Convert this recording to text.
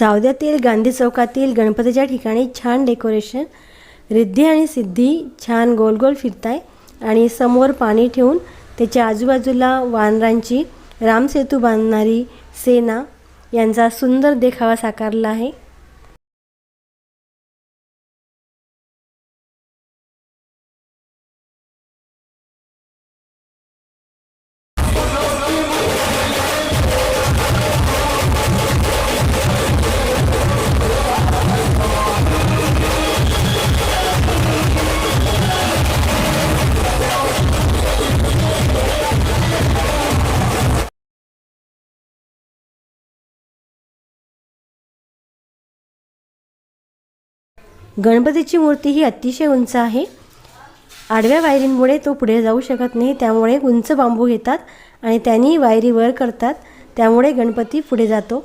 सावद्यातील गांधी चौकातील गणपतीच्या ठिकाणी छान डेकोरेशन रिद्धी आणि सिद्धी छान गोल गोल फिरताय आणि समोर पाणी ठेवून त्याच्या आजूबाजूला वानरांची रामसेतू बांधणारी सेना यांचा सुंदर देखावा साकारला आहे. गणपतीची मूर्ती ही अतिशय उंच आहे. आडव्या वायरींमुळे तो पुढे जाऊ शकत नाही त्यामुळे उंच बांबू घेतात आणि त्यांनी वायरी वर करतात. त्यामुळे गणपती पुढे जातो.